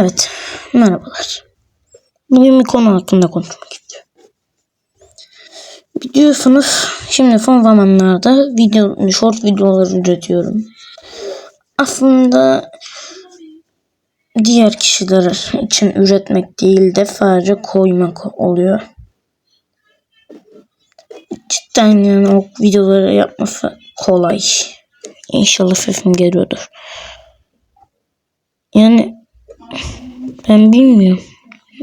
Evet, merhabalar. Bugün bir konu hakkında konuşmak istiyorum. Biliyorsunuz şimdi son zamanlarda video, short videolar üretiyorum. Aslında diğer kişiler için üretmek değil de sadece koymak oluyor. Cidden yani o videoları yapması kolay. İnşallah sesim geliyordur. Yani ben bilmiyorum.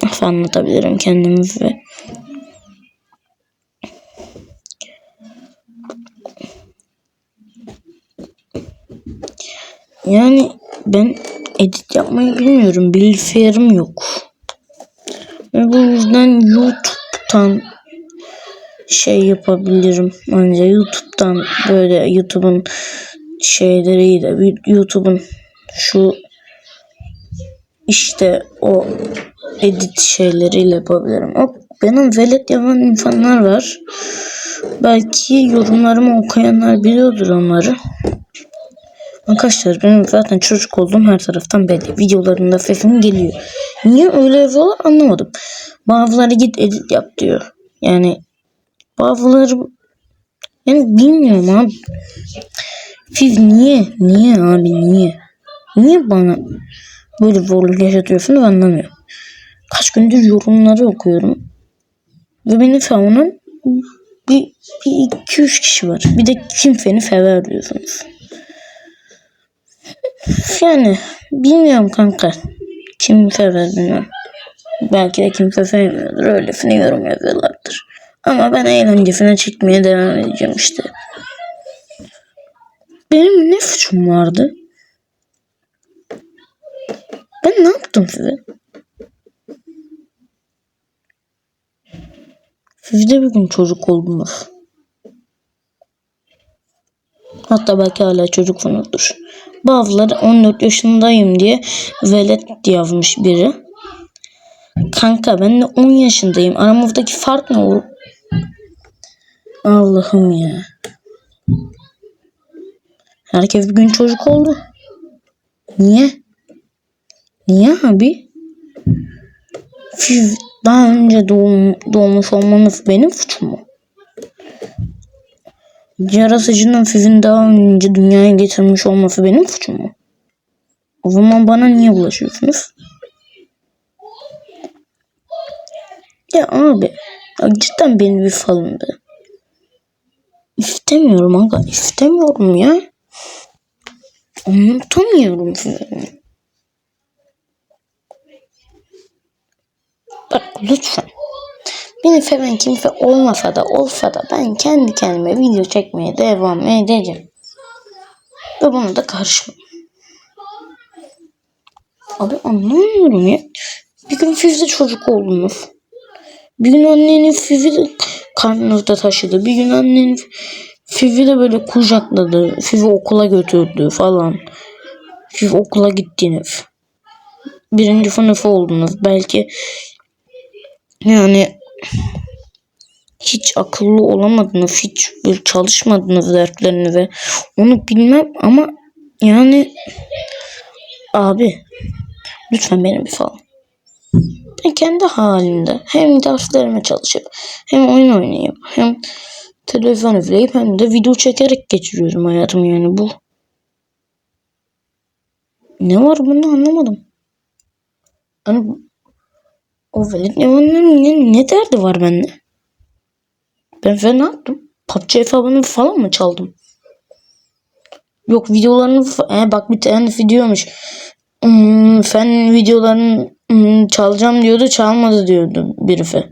Nasıl anlatabilirim kendimi ve yani ben edit yapmayı bilmiyorum. Bilgisayarım yok. Ve bu yüzden YouTube'dan şey yapabilirim. Ancak YouTube'dan böyle YouTube'un şeyleriyle YouTube'un şu işte o edit şeyleriyle yapabilirim. O benim velet yapan insanlar var. Belki yorumlarımı okuyanlar biliyordur onları. Arkadaşlar benim zaten çocuk olduğum her taraftan belli. Videolarımda sesim geliyor. Niye öyle yapıyorlar anlamadım. Bazıları git edit yap diyor. Yani bazıları yani bilmiyorum abi. Siz niye? Niye abi niye? Niye bana böyle zorluk yaşatıyorsunuz anlamıyorum. Kaç gündür yorumları okuyorum. Ve beni savunan bir, bir iki üç kişi var. Bir de kimseni sever diyorsunuz. Yani bilmiyorum kanka. Kim sever bilmiyorum. Belki de kimse sevmiyordur. Öylesine yorum yazıyorlardır. Ama ben eğlencesine çıkmaya devam edeceğim işte. Benim ne suçum vardı? Ben ne yaptım size? Siz de bir gün çocuk oldunuz. Hatta belki hala çocuksunuzdur. Bazıları 14 yaşındayım diye velet yazmış biri. Kanka ben de 10 yaşındayım. Aramızdaki fark ne olur? Allah'ım ya. Herkes bir gün çocuk oldu. Niye? Niye abi? Siz daha önce doğum, doğmuş olmanız benim suçum mu? Yarasıcının sizin daha önce dünyaya getirmiş olması benim suçum mu? O zaman bana niye ulaşıyorsunuz? Ya abi ya cidden beni bir falın be. İstemiyorum aga istemiyorum ya. Anlatamıyorum size. Lütfen. Beni seven kimse olmasa da olsa da ben kendi kendime video çekmeye devam edeceğim. Ve buna da karışmam. Abi anlamıyorum ya. Bir gün siz çocuk oldunuz. Bir gün anneniz sizi de karnınızda taşıdı. Bir gün anneniz sizi de böyle kucakladı. Sizi okula götürdü falan. Siz okula gittiniz. Birinci sınıf oldunuz. Belki yani hiç akıllı olamadınız, hiç bir çalışmadınız derslerini ve onu bilmem ama yani abi lütfen beni bir falan. Ben kendi halimde hem derslerime çalışıp hem oyun oynayıp hem televizyon izleyip hem de video çekerek geçiriyorum hayatımı yani bu. Ne var bunda anlamadım. Hani o velet ne, ne, ne derdi var bende? Ben falan ne yaptım? PUBG hesabını falan mı çaldım? Yok videolarını e, bak bir tane videomuş. Hmm, fen videolarını hmm, çalacağım diyordu çalmadı diyordu birife.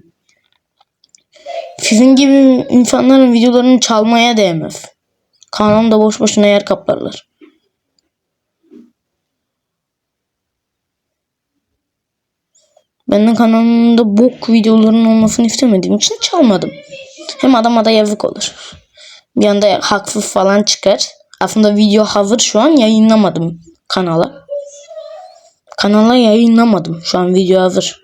Sizin gibi insanların videolarını çalmaya değmez. Kanalımda boş boşuna yer kaplarlar. Benim kanalımda bok videoların olmasını istemediğim için çalmadım. Hem adama da yazık olur. Bir anda haksız falan çıkar. Aslında video hazır şu an yayınlamadım kanala. Kanala yayınlamadım. Şu an video hazır.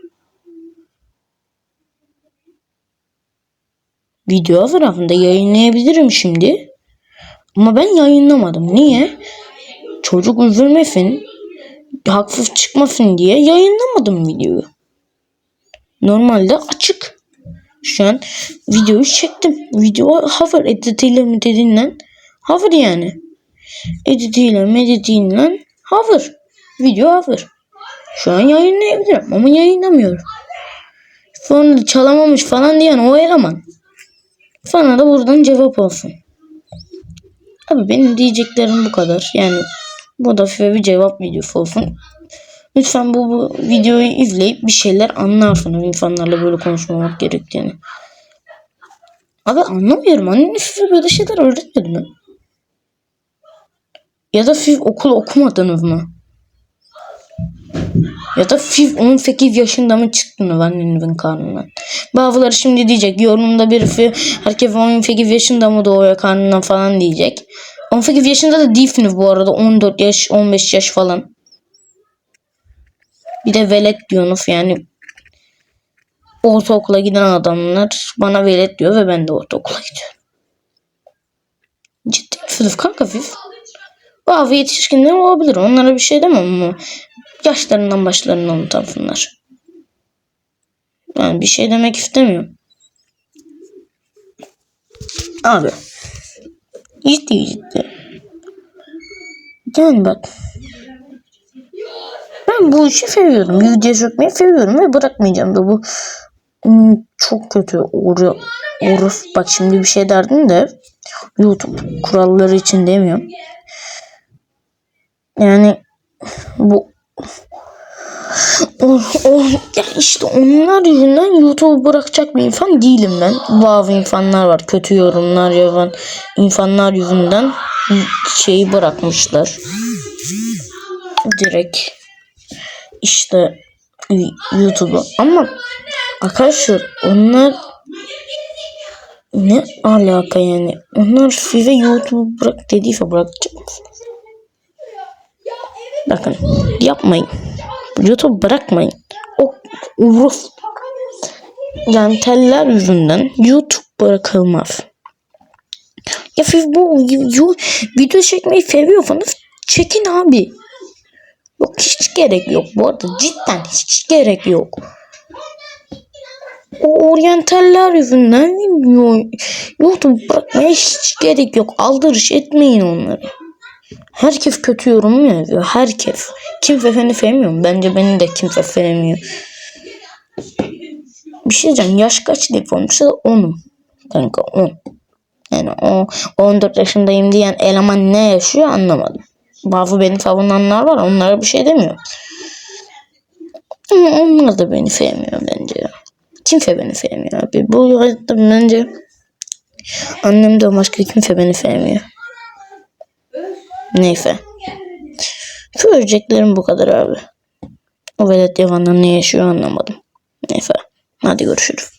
Video hazır aslında yayınlayabilirim şimdi. Ama ben yayınlamadım. Niye? Çocuk üzülmesin. hafif çıkmasın diye yayınlamadım videoyu. Normalde açık. Şu an videoyu çektim. Video hover editiyle mi dediğinden hover yani. Editiyle meditiyle hover. Video hover. Şu an yayınlayabilirim ama yayınlamıyorum. Sonra çalamamış falan diyen o eleman. Sana da buradan cevap olsun. Abi benim diyeceklerim bu kadar. Yani bu da bir cevap videosu olsun. Lütfen bu, bu videoyu izleyip bir şeyler anlarsınız insanlarla böyle konuşmamak gerektiğini. Abi anlamıyorum. Annen size böyle şeyler öğretmedi mi? Ya da siz okul okumadınız mı? Ya da siz 18 yaşında mı çıktınız annenizin karnından? Bazıları şimdi diyecek yorumda birisi herkes 18 yaşında mı doğuyor karnından falan diyecek. 18 yaşında da değilsiniz bu arada 14 yaş 15 yaş falan. Bir de velet diyorsunuz yani ortaokula giden adamlar bana velet diyor ve ben de ortaokula gidiyorum. Ciddi misiniz kanka siz? Bazı yetişkinler olabilir. Onlara bir şey demem ama yaşlarından başlarından utansınlar. Ben bir şey demek istemiyorum. Abi. Ciddi ciddi. Yani bak. Ben bu işi seviyorum. Video çekmeyi seviyorum ve bırakmayacağım da bu hmm, çok kötü. Uğru, uğru. Bak şimdi bir şey derdim de YouTube kuralları için demiyorum. Yani bu ya işte onlar yüzünden YouTube'u bırakacak bir insan değilim ben. Bazı insanlar var kötü yorumlar yazan insanlar yüzünden şeyi bırakmışlar. Direkt işte YouTube'u. Ama arkadaşlar onlar ne alaka yani? Onlar size YouTube'u bırak dediyse bırakacak mısınız? Bakın yapmayın. YouTube bırakmayın. O uruf yani teller yüzünden YouTube bırakılmaz. Ya siz bu video çekmeyi seviyorsanız çekin abi. Yok hiç gerek yok bu arada cidden hiç gerek yok. O oryantaller yüzünden YouTube bırakmaya hiç gerek yok. Aldırış etmeyin onları. Herkes kötü yorum yazıyor. Herkes. Kimse seni sevmiyor? Bence beni de kimse sevmiyor. Bir şey diyeceğim. Yaş kaç deyip olmuşsa 10'um. Kanka 10. Yani o 14 yaşındayım diyen eleman ne yaşıyor anlamadım. Bazı beni savunanlar var. Onlara bir şey demiyor. Ama onlar da beni sevmiyor bence. Kimse beni sevmiyor abi. Bu hayatta bence annem de başka kimse beni sevmiyor. Neyse. Söyleyeceklerim bu kadar abi. O velet yavanlar ne yaşıyor anlamadım. Neyse. Hadi görüşürüz.